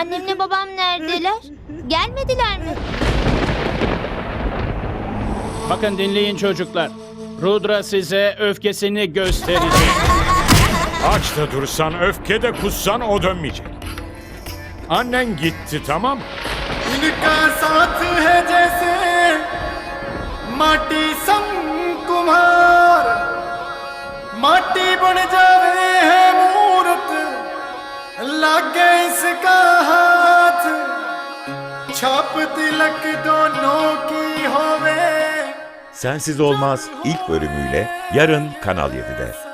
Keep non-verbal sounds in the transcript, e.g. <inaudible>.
Annemle babam neredeler? Gelmediler mi? Bakın dinleyin çocuklar. Rudra size öfkesini gösterecek. <laughs> Aç da dursan, öfke de kussan o dönmeyecek. Annen gitti tamam mı? इनका साथ है जैसे माटी संग कुम्हार माटी बन जावे लागे इसका हाथ छाप तिलक दोनों की होवे Sensiz Olmaz ilk bölümüyle yarın Kanal 7'de.